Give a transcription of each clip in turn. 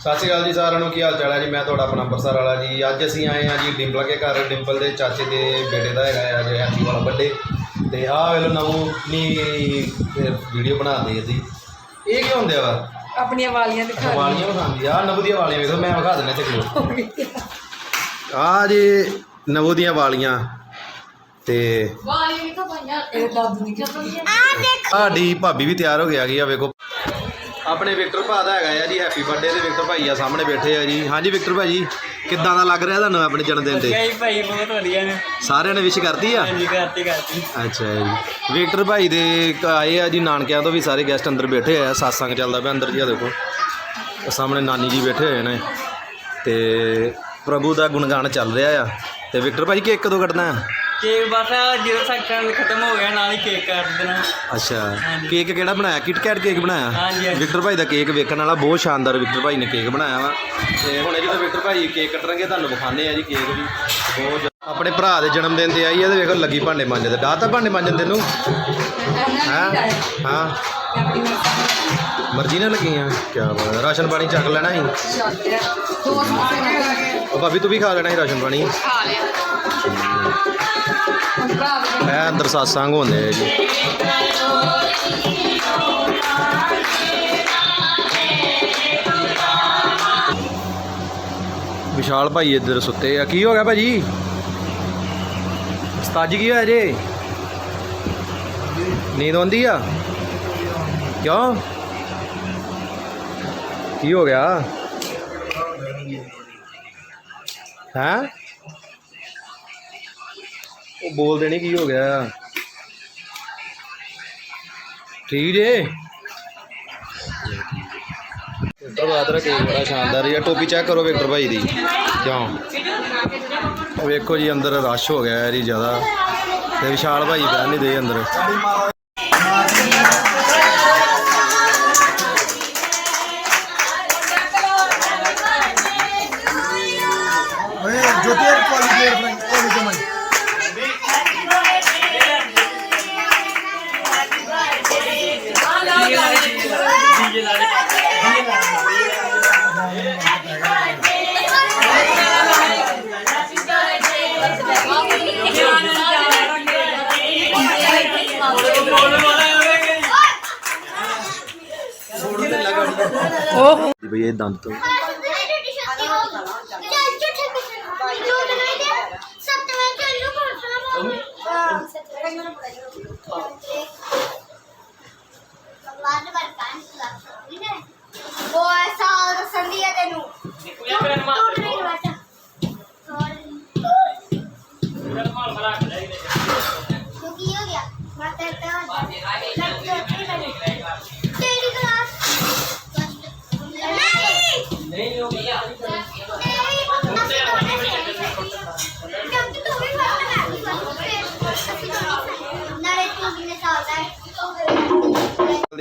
ਸਤਿ ਸ਼੍ਰੀ ਅਕਾਲ ਜੀ ਸਾਰਿਆਂ ਨੂੰ ਕੀ ਹਾਲ ਚਾਲ ਹੈ ਜੀ? ਮੈਂ ਤੁਹਾਡਾ ਆਪਣਾ ਅੰਮ੍ਰਿਤਸਰ ਵਾਲਾ ਜੀ। ਅੱਜ ਅਸੀਂ ਆਏ ਹਾਂ ਜੀ ਡਿੰਪਲ ਕੇ ਘਰ। ਡਿੰਪਲ ਦੇ ਚਾਚੇ ਦੇ ਬੇਟੇ ਦਾ ਹੈਗਾ ਆ ਜੇ ਹੈਪੀ ਵਾਲਾ ਬਰਥਡੇ ਤੇ ਆਹ ਵੇਲੋ ਨਵੀਂ ਵੀਡੀਓ ਬਣਾਉਂਦੇ ਅਸੀਂ ਇਹ ਕੀ ਹੁੰਦੇ ਵਾ ਆਪਣੀਆਂ ਵਾਲੀਆਂ ਦਿਖਾ ਵਾਲੀਆਂ ਵਿਖਾਉਂਦੀ ਆ। ਨਵੂ ਦੀਆਂ ਵਾਲੀਆਂ ਵੇਖੋ ਮੈਂ ਵਿਖਾ ਦਿੰਦਾ ਤੇ ਆ ਜੀ ਨਵੂ ਦੀਆਂ ਵਾਲੀਆਂ। ਤੇ ਵਾਲੀਆਂ ਕਿੱਥੋਂ ਪਾਈਆਂ? ਇਹ ਦਾਦੂ। ਨੇ ਕਿਹਾ ਸਾਡੀ ਭਾਬੀ ਵੀ ਤਿਆਰ ਹੋ ਗਿਆ ਗਈ ਆ ਵੇਖੋ। ਆਪਣੇ ਵਿਕਟਰ ਭਾ ਦਾ ਹੈਗਾ ਆ ਜੀ ਹੈਪੀ ਬਰਥਡੇ ਤੇ ਵਿਕਟਰ ਭਾਈ ਆ ਸਾਹਮਣੇ ਬੈਠੇ ਆ ਜੀ। ਹਾਂਜੀ ਵਿਕਟਰ ਭਾਜੀ ਕਿੱਦਾਂ ਦਾ ਲੱਗ ਰਿਹਾ ਤੁਹਾਨੂੰ ਆਪਣੇ ਜਨਮ ਦਿਨ ਤੇ ਕਈ ਭਾਈ ਬਹੁਤ ਵਧੀਆ ਨੇ। ਸਾਰਿਆਂ ਨੇ ਵਿਸ਼ ਕਰਤੀ ਆ? ਹਾਂਜੀ ਕਰਤੀ ਕਰਤੀ। ਅੱਛਾ ਜੀ। ਵਿਕਟਰ ਭਾਈ ਦੇ ਆਏ ਆ ਜੀ ਨਾਨਕਿਆਂ ਤੋਂ ਵੀ ਸਾਰੇ ਗੈਸਟ ਅੰਦਰ ਬੈਠੇ ਆ। ਸਾਸਾਂਗ ਚੱਲਦਾ ਪਿਆ ਅੰਦਰ ਜੀ ਆ ਦੇਖੋ। ਸਾਹਮਣੇ ਨਾਨੀ ਜੀ ਬੈਠੇ ਹੋਏ ਨੇ। ਤੇ ਪ੍ਰਭੂ ਦਾ ਗੁਣਗਾਨ ਚੱਲ ਰਿਹਾ ਆ। ਤੇ ਵਿਕਟਰ ਭਾਈ ਕੇਕ ਕਦੋਂ ਕੱਟਣਾ ਹੈ ਕੇਕ ਬਸ ਜਦੋਂ ਸੈਕਟਰ ਖਤਮ ਹੋ ਗਿਆ ਨਾਲ ਹੀ ਕੇਕ ਕੱਟ ਦੇਣਾ। ਅੱਛਾ ਕੇਕ ਕਿਹੜਾ ਬਣਾਇਆ? ਕਿਟ ਕੈਟ ਕੇਕ ਬਣਾਇਆ? ਹਾਂਜੀ, ਹਾਂਜੀ। ਵਿਕਟਰ ਭਾਈ ਦਾ ਕੇਕ ਵੇਖਣ ਵਾਲਾ ਬਹੁਤ ਸ਼ਾਨਦਾਰ ਵਿਕਟਰ ਭਾਈ ਨੇ ਕੇਕ ਬਣਾਇਆ ਵਾ। ਤੇ ਹੁਣ ਜਦੋਂ ਵਿਕਟਰ ਭਾਈ ਕੇਕ ਕੱਟਣਗੇ ਤੁਹਾਨੂੰ ਵਿਖਾਣੇ ਆ ਜੀ ਕੇਕ ਵੀ। ਬਹੁਤ ਆਪਣੇ ਭਰਾ ਦੇ ਜਨਮ ਦਿਨ ਤੇ ਆਈ ਆ ਤੇ ਵੇਖੋ ਲੱਗੀ ਭਾਂਡੇ ਮਾਂਜਦੇ ਡਾਹ ਤਾਂ ਭਾਂਡੇ ਮਾਂਜਣ ਤੈਨੂੰ? ਹਾਂ? ਹਾਂ। ਮਰਜ਼ੀ ਨਾਲ ਲੱਗੀ ਆ। ਕੀ ਬਾਤ ਹੈ। ਰਾਸ਼ਨ ਪਾਣੀ ਚੱਕ ਲੈਣਾ ਸੀ। ਉਹ ਭਾਬੀ ਤੂੰ ਵੀ ਖਾ ਲੈਣਾ ਸੀ ਰਾਸ਼ਨ ਪਾਣੀ? ਇਹ ਅੰਦਰ satsang ਹੁੰਦੇ ਆ ਜੀ। ਵਿਸ਼ਾਲ ਭਾਈ ਇੱਧਰ ਸੁੱਤੇ ਆ। ਕੀ ਹੋ ਗਿਆ ਭਾਜੀ? ਉਸਤਾਦ ਜੀ ਕੀ ਹੋਇਆ ਜੇ? ਨੀਂਦ ਆਉਂਦੀ ਆ? ਕਿਉਂ? ਕੀ ਹੋ ਗਿਆ? ਹੈਂ? ਉਹ ਬੋਲਦੇ ਨਹੀਂ ਕੀ ਹੋ ਗਿਆ? ਠੀਕ ਜੇ? ਵਿਕਟਰ ਬਾਦਰਾ ਕੇਕ ਬੜਾ ਸ਼ਾਨਦਾਰ ਹੈ ਟੋਪੀ ਚੈੱਕ ਕਰੋ ਵਿਕਟਰ ਭਾਈ ਦੀ। ਕਿਉਂ? ਉਹ ਵੇਖੋ ਜੀ ਅੰਦਰ ਰਸ਼ ਹੋ ਗਿਆ ਹੈ ਜੀ ਜ਼ਿਆਦਾ। ਤੇ ਵਿਸ਼ਾਲ ਭਾਈ ਬਹਿਣ ਨਹੀਂ ਦੇ ਅੰਦਰ। ਓਏ ਜੋਤੀ ਇੱਕ ਕੁਆਲਿਟੀ ਬਈ ਇਹ ਦੰਦ ਤੋਂ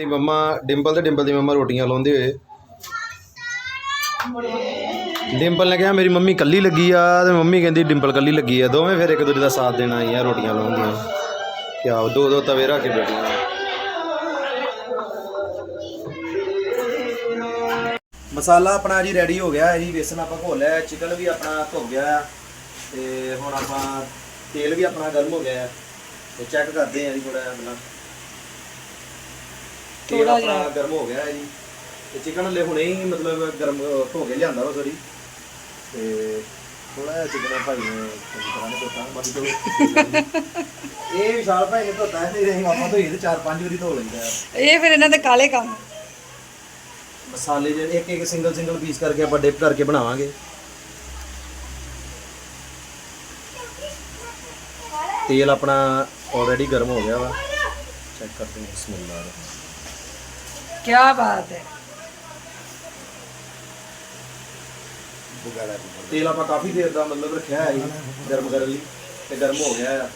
ਮੰਮਾ, ਡਿੰਪਲ ਤੇ ਡਿੰਪਲ ਦੀ ਮੰਮਾ ਰੋਟੀਆਂ ਲਾਉਂਦੇ ਹੋਏ। ਡਿੰਪਲ ਨੇ ਕਿਹਾ, ਮੇਰੀ ਮੰਮੀ ਕੱਲੀ ਲੱਗੀ ਆ। ਤੇ ਮੰਮੀ ਕਹਿੰਦੀ, ਡਿੰਪਲ ਕੱਲੀ ਲੱਗੀ ਆ। ਦੋਵੇਂ ਫਿਰ ਇੱਕ ਦੂਜੇ ਦਾ ਸਾਥ ਦੇਣਾ ਆਈਆਂ ਰੋਟੀਆਂ ਲਾਉਂਦੀਆਂ ਕਿਆ ਦੋ ਦੋ ਤਵੇ ਰੱਖ ਕੇ ਬੈਠੀਆਂ ਮਸਾਲਾ ਆਪਣਾ ਜੀ ਰੈਡੀ ਹੋ ਗਿਆ ਹੈ ਜੀ। ਵੇਸਣ ਆਪਾਂ ਘੋਲਿਆ ਚਿਕਨ ਵੀ ਆਪਣਾ ਧੋ ਗਿਆ। ਤੇ ਹੁਣ ਆਪਾਂ ਤੇਲ ਵੀ ਆਪਣਾ ਗਰਮ ਹੋ ਗਿਆ। ਤੇ ਚੈੱਕ ਕਰਦੇ ਹਾਂ ਜੀ ਥੋੜਾ ਜਿਹਾ ਪਹਿਲਾਂ ਤੇਲ ਥੋੜ੍ਹਾ ਆਪਣਾ ਜਿਹਾ। ਗਰਮ ਹੋ ਗਿਆ ਹੈ ਜੀ। ਤੇ ਚਿਕਨ ਹਲੇ ਹੁਣੇ ਹੀ ਮਤਲਬ ਗਰਮ ਅਹ, ਧੋ ਕੇ ਲਿਆਂਦਾ ਵਾ ਸੋਰੀ। ਤੇ ਥੋੜਾ ਜਿਹਾ ਚਿਕਨ ਭਾਈ ਨੇ ਚੰਗੀ ਤਰ੍ਹਾਂ ਨੇ ਧੋਤਾ ਬਾਕੀ ਚਲੋ ਇਹ ਵਿਸ਼ਾਲ ਭਾਈ ਨੇ ਧੋਤਾ ਨਹੀਂ ਆਪਾਂ ਧੋਈਏ ਤੇ ਚਾਰ ਪੰਜ ਵਾਰੀ ਧੋ ਲੈਂਦਾ। ਹੈ ਇਹ ਫਿਰ ਇਹਨਾਂ ਦੇ ਕਾਲੇ ਕੰਮ। ਮਸਾਲੇ ਜਿਹੜੇ ਇੱਕ ਇੱਕ ਸਿੰਗਲ ਸਿੰਗਲ ਪੀਸ ਕਰਕੇ ਆਪਾਂ ਡਿਪ ਕਰਕੇ ਬਣਾਵਾਂਗੇ। ਤੇਲ ਆਪਣਾ ਆਲਰੇਡੀ ਗਰਮ ਹੋ ਗਿਆ ਵਾ। ਚੈੱਕ ਕਰਦੇ ਹਾਂ ਬਿਸਮਿਲ੍ਲਾ ਕੀ ਬਾਤ ਹੈ। ਤੇਲ ਆਪਾਂ ਕਾਫੀ ਦੇਰ ਦਾ ਮਤਲਬ ਰੱਖਿਆ ਹੈ ਜੀ ਗਰਮ ਕਰਨ ਲਈ ਤੇ ਗਰਮ ਹੋ ਗਿਆ ਆ।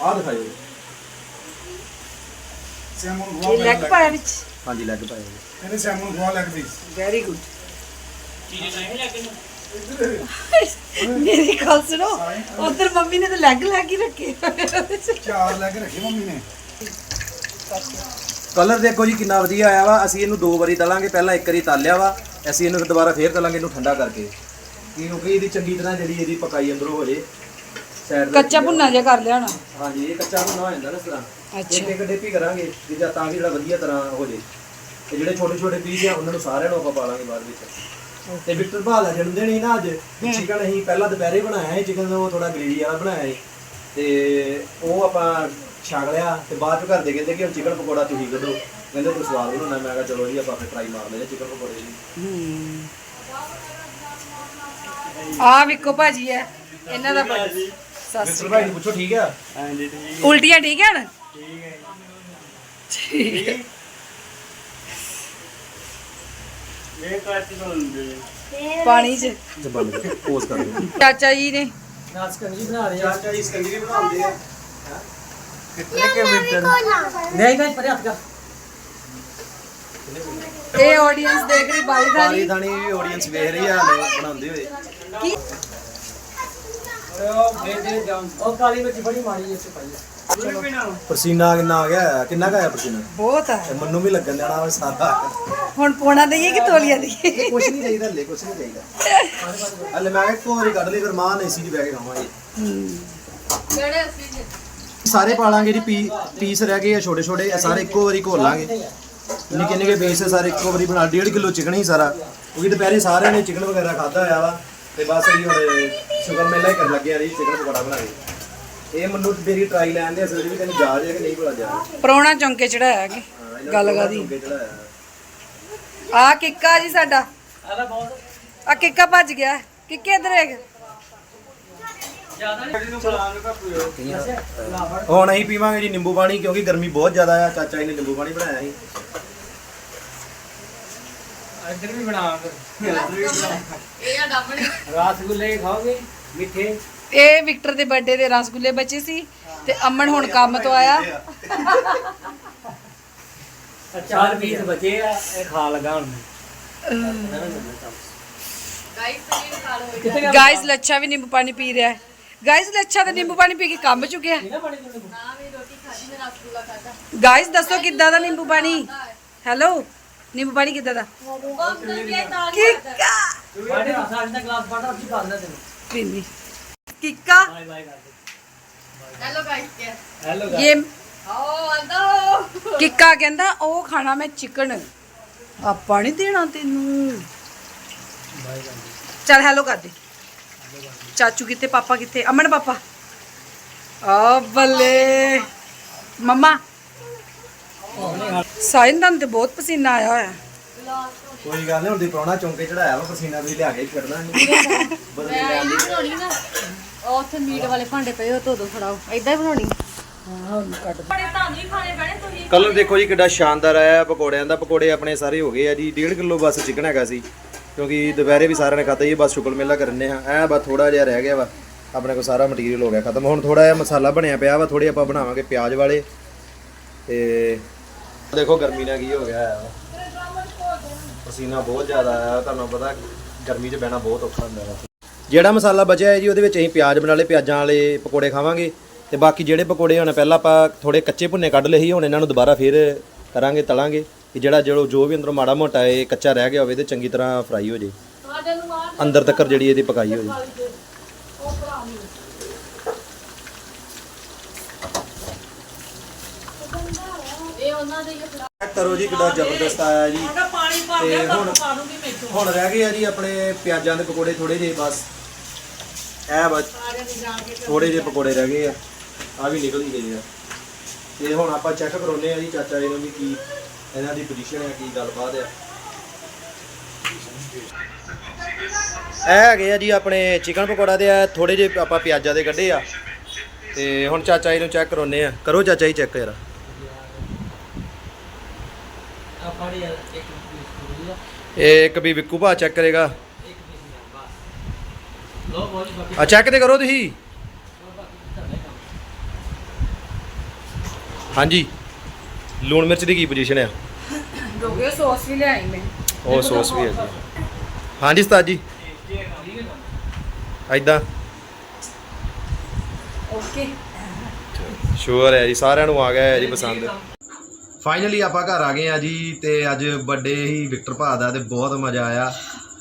ਆ ਦਿਖਾਇਓ। ਸੈਮਨ ਇਹ ਗੋਆ ਲੈਗ ਪਾਇਆ ਵਿੱਚ? ਹਾਂਜੀ ਲੱਗ ਪਾਇਆ ਜੀ। ਇਹਨੇ ਸੈਮਨ ਗੋਆ ਲੱਗ ਪੀਸ ਵੈਰੀ ਗੁੱਡ ਮੇਰੀ ਗੱਲ ਸੁਣੋ ਉਧਰ ਮੰਮੀ ਨੇ ਤਾਂ ਲੈਗ ਲਾ ਕੇ ਰੱਖੇ ਚਾਰ ਲੱਗ ਰੱਖੇ ਮੰਮੀ ਨੇ। ਕਲਰ ਦੇਖੋ ਜੀ ਕਿੰਨਾ ਵਧੀਆ ਆਇਆ ਵਾ। ਅਸੀਂ ਇਹਨੂੰ ਦੋ ਵਾਰੀ ਤਲਾਂਗੇ ਪਹਿਲਾਂ ਇੱਕ ਵਾਰੀ ਤਲ ਲਿਆ ਵਾ। ਅਸੀਂ ਇਹਨੂੰ ਫਿਰ ਦੁਬਾਰਾ ਫੇਰ ਤਲਾਂਗੇ ਇਹਨੂੰ ਠੰਡਾ ਕਰਕੇ। ਕਿਉਂਕਿ ਇਹਦੀ ਚੰਗੀ ਤਰ੍ਹਾਂ ਜਿਹੜੀ ਇਹਦੀ ਪਕਾਈ ਅੰਦਰੋਂ ਹੋ ਜੇ। ਸਾਈਡ ਕੱਚਾ ਭੁੰਨਾ ਜਿਹਾ ਕਰ ਲਿਆ ਹੋਣਾ। ਹਾਂਜੀ ਇਹ ਕੱਚਾ ਭੁੰਨਾ ਹੋ ਜਾਂਦਾ ਨਾ ਇਸ ਤਰ੍ਹਾਂ। ਅੱਛਾ। ਇੱਕ ਡੇਪੀ ਕਰਾਂਗੇ ਕਿ ਜਾਂ ਤਾਂ ਕਿ ਜਿਹੜਾ ਵਧੀਆ ਤਰ੍ਹਾਂ ਹੋ ਜੇ। ਤੇ ਜਿਹੜੇ ਛੋਟੇ ਛੋਟੇ ਪੀਸ ਆ ਉਹਨਾਂ ਨੂੰ ਸਾਰਿਆਂ ਨੂੰ ਆਪਾਂ ਪਾ ਲਾਂਗੇ ਬਾਅਦ ਵਿੱਚ। ਤੇ ਵਿਕਟਰ ਭਾਲ ਦਾ ਜਨਮ ਦਿਨ ਸੀ ਨਾ ਅੱਜ। ਚਿਕਨ ਅਸੀਂ ਪਹਿਲਾਂ ਦੁਪਹਿਰੇ ਬਣਾਇਆ ਸੀ ਚਿਕਨ ਉਹ ਥੋੜਾ ਗ੍ਰੇਵੀ ਵਾਲਾ ਬਣਾਇਆ ਸੀ। ਤੇ ਉਹ ਆਪਾਂ ਛਕ ਲਿਆ ਤੇ ਬਾਅਦ ਚ ਘਰ ਦੇ ਕਹਿੰਦੇ ਕਿ ਹੁਣ ਚਿਕਨ ਪਕੌੜਾ ਤੁਸੀਂ ਕੱਢੋ। ਕਹਿੰਦੇ ਤੂੰ ਸਵਾਦ ਬਣਾਉਣਾ ਮੈਂ ਕਿਹਾ ਚਲੋ ਜੀ ਆਪਾਂ ਫਿਰ ਟਰਾਈ ਮਾਰ ਲੈਂਦੇ ਚਿਕਨ ਪਕੌੜੇ ਦੀ ਆ ਵੇਖੋ ਭਾਜੀ ਹੈ ਇਹਨਾਂ ਦਾ ਭਾਜੀ। ਵਿਕਟਰ ਭਾਈ ਨੂੰ ਪੁੱਛੋ ਠੀਕ ਆ? ਅਕਾਲ ਉਲਟੀਆਂ ਠੀਕ ਹਨ ਠੀਕ ਹੈ ਇਹ ਕੱਚ ਨੂੰ ਹੁੰਦੇ ਪਾਣੀ 'ਚ। ਬੰਦ ਪੋਜ਼ ਕਰ ਦਿਓ ਚਾਚਾ ਜੀ ਨੇ। ਸਕੰਜੀ ਬਣਾ ਰਹੇ ਆ। ਚਾਚਾ ਜੀ ਸਕੰਜੀ ਬਣਾਉਂਦੇ ਆ। ਕਿੰਨੇ ਕੇ ਮੀਟਰ ਨਹੀਂ ਨਹੀਂ ਪਰੇ ਹੱਥ ਕਰ। ਇਹ ਆਡੀਅנס ਦੇਖ ਰਹੀ ਬਾਈ ਦਾ ਨਹੀਂ ਥਾਣੀ ਵੀ ਆਡੀਅנס ਵੇਖ ਰਹੀ ਆ ਬਣਾਉਂਦੇ ਹੋਏ। ਕੀ? ਉਹ ਬੇਟੇ ਜਾਨ ਉਹ ਕਾਲੀ ਮਿਰਚ ਬੜੀ ਮਾੜੀ ਐ ਸਿਪਾਈ ਪਸੀਨਾ ਕਿੰਨਾ ਆ ਗਿਆ ਕਿੰਨਾ ਕੁ ਆਇਆ ਪਸੀਨਾ? ਬਹੁਤ ਤੇ ਮੈਨੂੰ ਵੀ ਲੱਗਣ ਦੇਣਾ ਵਾ ਸਾਰਾ ਹੁਣ ਪੋਣਾ ਦਈਏ ਕਿ ਤੋਲੀਆ ਦਈਏ? ਇਹ ਕੁਛ ਨਹੀਂ ਚਾਹੀਦਾ ਹਲੇ ਕੁਛ ਨਹੀਂ ਚਾਹੀਦਾ ਹਲੇ ਮੈਂ ਇੱਕ ਵਾਰੀ ਕੱਢ ਲਈ ਫਿਰ ਮਾਂ ਨੇ ਸੀ ਜੀ ਬਹਿ ਕੇ ਖਾਵਾਂਗੇ ਸਾਰੇ ਪਾ ਲਾਂਗੇ ਜੀ ਪੀ ਪੀਸ ਰਹਿ ਗਏ ਆ ਛੋਟੇ ਛੋਟੇ ਇਹ ਸਾਰੇ ਇੱਕੋ ਵਾਰੀ ਘੋਲ ਲਾਂਗੇ। ਨਿੱਕੇ ਨਿੱਕੇ ਪੀਸ ਸਾਰੇ ਇੱਕੋ ਵਾਰੀ ਬਣਾ 1.5 ਕਿਲੋ ਚਿਕਨ ਹੀ ਸਾਰਾ। ਕਿਉਂਕਿ ਦੁਪਹਿਰੇ ਸਾਰਿਆਂ ਨੇ ਚਿਕਨ ਵਗੈਰਾ ਖਾਦਾ ਹੋਇਆ ਵਾ ਤੇ ਬਸ ਅਸੀਂ ਹੁਣ ਸ਼ੁਗਰ ਮੇਲਾ ਹੀ ਕਰਨ ਲੱਗੇ ਆ ਜੀ ਚਿਕਨ ਪਕੌੜਾ ਬਣਾ ਕੇ। ਇਹ ਮੈਨੂੰ ਮੇਰੀ ਟਰਾਈ ਲੈਣ ਦੇ ਅਸਲ ਵੀ ਤੈਨੂੰ ਜਾਜ ਹੈ ਕਿ ਨਹੀਂ ਭਲਾ ਜਾ ਪਰੌਣਾ ਚੌਂਕੇ ਚੜਾਇਆ ਕਿ? ਗੱਲ ਕਾਦੀ ਆ ਕਿੱਕਾ ਜੀ ਸਾਡਾ। ਆ ਕਿੱਕਾ ਭੱਜ ਗਿਆ। ਕਿੱਕੇ ਇਧਰ ਹੈ ਹੁਣ ਅਸੀਂ ਪੀਵਾਂਗੇ ਜੀ ਨਿੰਬੂ ਪਾਣੀ ਕਿਉਂਕਿ ਗਰਮੀ ਬਹੁਤ ਜ਼ਿਆਦਾ ਆ। ਚਾਚਾ ਜੀ ਨੇ ਨਿੰਬੂ ਪਾਣੀ ਬਣਾਇਆ ਸੀ। ਇੱਧਰ ਵੀ ਬਣਾ। ਰਸਗੁੱਲੇ ਖਾਓਗੇ ਮਿੱਠੇ। ਇਹ ਵਿਕਟਰ ਦੇ ਬਰਥਡੇ ਦੇ ਰਸਗੁੱਲੇ ਬਚੇ ਸੀ ਤੇ ਅਮਨ ਹੁਣ ਕੰਮ ਤੋਂ ਆਇਆ। ਚਾਰ ਪੀਸ ਬਚੇ ਆ ਇਹ ਖਾ ਲਗਾ ਹੁਣ ਗਾਇਸ ਲੱਛਾ ਵੀ ਨਿੰਬੂ ਪਾਣੀ ਪੀ ਰਿਹਾ। ਹੈ ਗਾਇਸ ਲੱਛਾ ਤਾਂ ਨਿੰਬੂ ਪਾਣੀ ਪੀ ਕੇ ਕੰਮ ਚੁੱਕਿਆ। ਗਾਇਸ ਦੱਸੋ ਕਿੱਦਾਂ ਦਾ ਨਿੰਬੂ ਪਾਣੀ? ਹੈਲੋ ਨਿੰਬੂ ਪਾਣੀ ਕਿੱਦਾਂ ਦਾ? ਕਿੱਕਾ ਸਾਡੇ ਸਾਡੇ ਦਾ ਗਲਾਸ ਪਾਟਾ ਅਸੀਂ ਪਾ ਦਿੰਦੇ ਤੈਨੂੰ ਪੀਨੀ ਕਿੱਕਾ? ਬਾਏ ਬਾਏ ਕਰ ਦੇ ਹੈਲੋ ਗਾਇਸ ਹੈਲੋ ਇਹ ਆਓ ਆਂਦਾ ਕਿੱਕਾ ਕਹਿੰਦਾ ਉਹ ਖਾਣਾ ਮੈਂ ਚਿਕਨ। ਆਪਾਂ ਨਹੀਂ ਦੇਣਾ ਤੈਨੂੰ। ਚੱਲ ਹੈਲੋ ਕਰ ਦੇ। ਚਾਚੂ ਕਿੱਥੇ ਪਾਪਾ ਕਿੱਥੇ? ਅਮਨ ਪਾਪਾ। ਆ ਬੱਲੇ। ਮਮਾ। ਸਾਇੰਦਨ ਤੇ ਬਹੁਤ ਪਸੀਨਾ ਆਇਆ ਹੋਇਆ। ਕੋਈ ਗੱਲ ਨਹੀਂ ਹੁੰਦੀ ਪ੍ਰਾਹੁਣਾ ਚੌਂਕੇ ਚੜਾਇਆ ਵਾ ਪਸੀਨਾ ਵੀ ਲਿਆ ਕੇ ਕੱਢਣਾ ਨਹੀਂ ਬਦਲੇ ਲੈਣ ਦੀ ਬਣਾਉਣੀ ਨਾ। ਉਹ ਉੱਥੇ ਮੀਟ ਵਾਲੇ ਭਾਂਡੇ ਪਏ ਉਹ ਧੋ ਦੋ ਫੜਾਓ। ਏਦਾਂ ਹੀ ਬਣਾਉਣੀ। ਕਲਰ ਦੇਖੋ ਜੀ ਕਿੱਡਾ ਸ਼ਾਨਦਾਰ ਆਇਆ ਪਕੌੜਿਆਂ ਦਾ। ਪਕੌੜੇ ਆਪਣੇ ਸਾਰੇ ਹੋ ਗਏ ਆ ਜੀ। 1.5 ਕਿਲੋ ਬਸ ਚਿਕਨ ਹੈਗਾ ਸੀ ਕਿਉਂਕਿ ਦੁਪਹਿਰੇ ਵੀ ਸਾਰਿਆਂ ਨੇ ਖਾਧਾ ਜੀ। ਬਸ ਸ਼ੁਕਰ ਮੇਲਾ ਕਰਨੇ ਆ। ਐ ਬਸ ਥੋੜਾ ਜਿਹਾ ਰਹਿ ਗਿਆ ਵਾ। ਆਪਣੇ ਕੋਲ ਸਾਰਾ ਮਟੀਰੀਅਲ ਹੋ ਗਿਆ ਖਤਮ। ਹੁਣ ਥੋੜਾ ਜਿਹਾ ਮਸਾਲਾ ਬਣਿਆ ਪਿਆ ਵਾ। ਥੋੜੇ ਆਪਾਂ ਬਣਾਵਾਂਗੇ ਪਿਆਜ਼ ਵਾਲੇ। ਤੇ ਦੇਖੋ ਗਰਮੀ ਨਾਲ ਕੀ ਹੋ ਗਿਆ ਹੈ ਪਸੀਨਾ ਬਹੁਤ ਜ਼ਿਆਦਾ ਆਇਆ। ਤੁਹਾਨੂੰ ਪਤਾ ਗਰਮੀ 'ਚ ਬਹਿਣਾ ਬਹੁਤ ਔਖਾ ਹੁੰਦਾ ਵਾ। ਜਿਹੜਾ ਮਸਾਲਾ ਬਚਿਆ ਹੈ ਜੀ ਉਹਦੇ ਵਿੱਚ ਅਸੀਂ ਪਿਆਜ਼ ਬਣਾ ਲਏ ਪਿਆਜ਼ਾਂ ਵਾਲੇ ਪਕੌੜੇ ਖਾਵਾਂਗੇ ਤੇ ਬਾਕੀ ਜਿਹੜੇ ਪਕੌੜੇ ਹੁਣ ਪਹਿਲਾਂ ਆਪਾਂ ਥੋੜੇ ਕੱਚੇ ਭੁੰਨੇ ਕੱਢ ਲਏ ਸੀ ਹੁਣ ਇਹਨਾਂ ਨੂੰ ਦੁਬਾਰਾ ਫੇਰ ਕਰਾਂਗੇ ਤਲਾਂਗੇ। ਕਿ ਜਿਹੜਾ ਜੋ ਜੋ ਵੀ ਅੰਦਰੋਂ ਮਾੜਾ ਮੋਟਾ ਇਹ ਕੱਚਾ ਰਹਿ ਗਿਆ ਹੋਵੇ ਤੇ ਚੰਗੀ ਤਰ੍ਹਾਂ ਫਰਾਈ ਹੋ ਜੇ। ਅੰਦਰ ਤੱਕ ਜਿਹੜੀ ਇਹਦੀ ਪਕਾਈ ਹੋ ਜੇ। ਕਰੋ ਜੀ ਕਿੰਨਾ ਜ਼ਬਰਦਸਤ ਆਇਆ ਜੀ। ਤੇ ਹੁਣ ਹੁਣ ਰਹਿ ਗਏ ਆ ਜੀ ਆਪਣੇ ਪਿਆਜ਼ਾਂ ਦੇ ਪਕੌੜੇ ਥੋੜੇ ਜਿਹੇ ਬਸ। ਐ ਬਸ। ਥੋੜੇ ਜਿਹੇ ਪਕੌੜੇ ਰਹਿ ਗਏ ਆ। ਆ ਵੀ ਨਿਕਲ ਹੀ ਗਏ ਆ। ਤੇ ਹੁਣ ਆਪਾਂ ਚੈੱਕ ਕਰਾਉਨੇ ਆ ਜੀ ਚਾਚਾ ਜੀ ਨੂੰ ਵੀ ਕੀ ਇਹਨਾਂ ਦੀ ਪੋਜੀਸ਼ਨ ਹੈ, ਕੀ ਗੱਲਬਾਤ ਆ ਇਹ ਹੈਗੇ ਆ ਜੀ ਆਪਣੇ ਚਿਕਨ ਪਕੌੜਾ ਦੇ ਆ ਥੋੜੇ ਜਿਹੇ ਆਪਾਂ ਪਿਆਜ਼ਾਂ ਦੇ ਕੱਢੇ ਆ। ਤੇ ਹੁਣ ਚਾਚਾ ਜੀ ਨੂੰ ਚੈੱਕ ਕਰਾਉਨੇ ਆ ਕਰੋ ਚਾਚਾ ਜੀ ਚੈੱਕ ਯਾਰ ਆਪਾਂ ਇਹ ਇੱਕ ਵੀ ਵਿੱਕੂ ਭਾ ਚੈੱਕ ਕਰੇਗਾ। ਆ ਚੈੱਕ ਤੇ ਕਰੋ ਤੁਸੀਂ। ਹਾਂਜੀ। ਲੂਣ ਮਿਰਚ ਦੀ ਕੀ ਪੋਜੀਸ਼ਨ ਆ? ਰੋਗੇ ਸੌਸ ਵੀ ਲਿਆਈ ਮੈਂ। ਉਹ ਸੌਸ ਵੀ ਹੈ ਜੀ। ਹਾਂਜੀ ਉਸਤਾਦ ਜੀ। ਐਦਾਂ ਓਕੇ। ਸ਼ੂਅਰ ਹੈ ਜੀ ਸਾਰਿਆਂ ਨੂੰ ਆ ਗਿਆ ਹੈ ਜੀ ਪਸੰਦ। ਫਾਈਨਲੀ ਆਪਾਂ ਘਰ ਆ ਗਏ ਆ ਜੀ ਤੇ ਅੱਜ ਬਰਥਡੇ ਹੀ ਵਿਕਟਰ ਭਾ ਦਾ ਤੇ ਬਹੁਤ ਮਜ਼ਾ ਆਇਆ।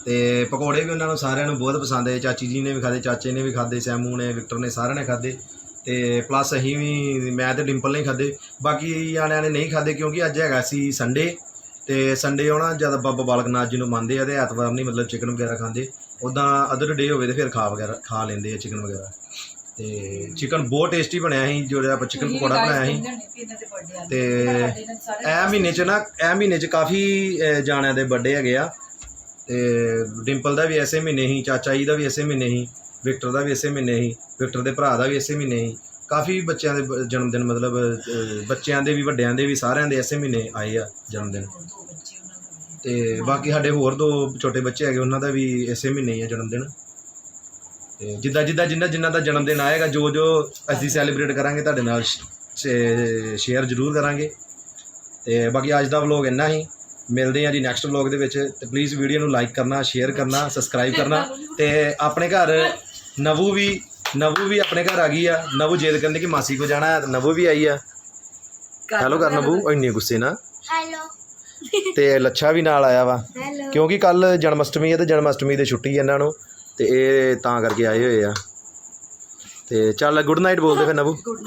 ਤੇ ਪਕੌੜੇ ਵੀ ਉਹਨਾਂ ਨੂੰ ਸਾਰਿਆਂ ਨੂੰ ਬਹੁਤ ਪਸੰਦ ਆਏ। ਚਾਚੀ ਜੀ ਨੇ ਵੀ ਖਾਦੇ ਚਾਚੇ ਨੇ ਵੀ ਖਾਦੇ ਸੈਮੂ ਨੇ ਵਿਕਟਰ ਨੇ ਸਾਰਿਆਂ ਨੇ ਖਾਦੇ ਤੇ ਪਲੱਸ ਅਸੀਂ ਵੀ ਮੈਂ ਤੇ ਡਿੰਪਲ ਨੇ ਖਾਦੇ ਬਾਕੀ ਆਣਿਆਂ ਨੇ ਨਹੀਂ ਖਾਦੇ ਕਿਉਂਕਿ ਅੱਜ ਹੈਗਾ ਸੀ ਸੰਡੇ ਤੇ ਸੰਡੇ ਆਉਣਾ ਜਦ ਬਾਬਾ ਬਾਲਕ ਨਾਥ ਜੀ ਨੂੰ ਮੰਨਦੇ ਆ ਤੇ ਐਤਵਾਰ ਨਹੀਂ ਮਤਲਬ ਚਿਕਨ ਵਗੈਰਾ ਖਾਂਦੇ। ਉਦਾਂ ਅਦਰ ਡੇ ਹੋਵੇ ਤੇ ਫਿਰ ਖਾ ਵਗੈਰਾ ਖਾ ਲੈਂਦੇ ਆ ਚਿਕਨ ਵਗੈਰਾ। ਤੇ ਚਿਕਨ ਬਹੁਤ ਟੇਸਟੀ ਬਣਿਆ ਸੀ ਜਿਹੜਾ ਆਪਾਂ ਚਿਕਨ ਪਕੌੜਾ ਬਣਾਇਆ ਸੀ। ਤੇ ਇਹ ਮਹੀਨੇ ਚ ਨਾ ਇਹ ਮਹੀਨੇ ਚ ਕਾਫੀ ਜਾਣਿਆਂ ਦੇ ਬਰਥਡੇ ਹੈਗੇ ਆ। ਤੇ ਡਿੰਪਲ ਦਾ ਵੀ ਐਸੇ ਮਹੀਨੇ ਹੀ, ਚਾਚਾ ਜੀ ਦਾ ਵੀ ਐਸੇ ਮਹੀਨੇ ਹੀ, ਵਿਕਟਰ ਦਾ ਵੀ ਐਸੇ ਮਹੀਨੇ ਹੀ, ਵਿਕਟਰ ਦੇ ਭਰਾ ਦਾ ਵੀ ਐਸੇ ਮਹੀਨੇ ਹੀ। ਕਾਫੀ ਬੱਚਿਆਂ ਦੇ ਜਨਮ ਦਿਨ ਮਤਲਬ ਬੱਚਿਆਂ ਦੇ ਵੀ, ਵੱਡਿਆਂ ਦੇ ਵੀ, ਸਾਰਿਆਂ ਦੇ ਐਸੇ ਮਹੀਨੇ ਆਏ ਆ ਜਨਮ ਦਿਨ ਤੇ ਬਾਕੀ ਸਾਡੇ ਹੋਰ ਦੋ ਛੋਟੇ ਬੱਚੇ ਹੈਗੇ, ਉਹਨਾਂ ਦਾ ਵੀ ਇਸੇ ਮਹੀਨੇ ਹੀ ਆ ਜਨਮ ਦਿਨ ਤੇ ਜਿੱਦਾਂ ਜਿੱਦਾਂ, ਜਿੰਨਾ ਜਿੰਨਾ ਦਾ ਜਨਮ ਦਿਨ ਆਏਗਾ, ਜੋ ਜੋ ਅਸੀਂ ਸੈਲੀਬ੍ਰੇਟ ਕਰਾਂਗੇ, ਤੁਹਾਡੇ ਨਾਲ ਸ਼ੇਅਰ ਜ਼ਰੂਰ ਕਰਾਂਗੇ। ਤੇ ਬਾਕੀ ਅੱਜ ਦਾ ਵਲੌਗ ਇੰਨਾ ਹੀ। ਮਿਲਦੇ ਹਾਂ ਜੀ ਨੈਕਸਟ ਵਲੌਗ ਦੇ ਵਿੱਚ। ਤੇ ਪਲੀਜ਼ ਵੀਡੀਓ ਨੂੰ ਲਾਈਕ ਕਰਨਾ ਸ਼ੇਅਰ ਕਰਨਾ ਸਬਸਕ੍ਰਾਈਬ ਕਰਨਾ। ਤੇ ਆਪਣੇ ਘਰ ਨਵੂ ਵੀ ਨਵੂ ਵੀ ਆਪਣੇ ਘਰ ਆ ਗਈ ਆ। ਨਵੂ ਜੇਦ ਕਹਿੰਦੇ ਕਿ ਮਾਸੀ ਕੋ ਜਾਣਾ ਹੈ ਨਵੂ ਵੀ ਆਈ ਆ। ਹੈਲੋ ਕਰ ਨਵੂ ਇੰਨੇ ਗੁੱਸੇ ਨਾ। ਹੈਲੋ ਤੇ ਲੱਛਾ ਵੀ ਨਾਲ ਆਇਆ ਵਾ। ਕਿਉਂਕਿ ਕੱਲ ਜਨਮ ਅਸ਼ਟਮੀ ਹੈ ਤੇ ਜਨਮ ਅਸ਼ਟਮੀ ਦੀ ਛੁੱਟੀ ਹੈ ਇਹਨਾਂ ਨੂੰ। ਤੇ ਇਹ ਤਾਂ ਕਰਕੇ ਆਏ ਹੋਏ ਆ। ਤੇ ਚੱਲ ਗੁੱਡ ਨਾਈਟ ਬੋਲਦੇ ਫਿਰ ਨਵੂ। ਗੁੱਡ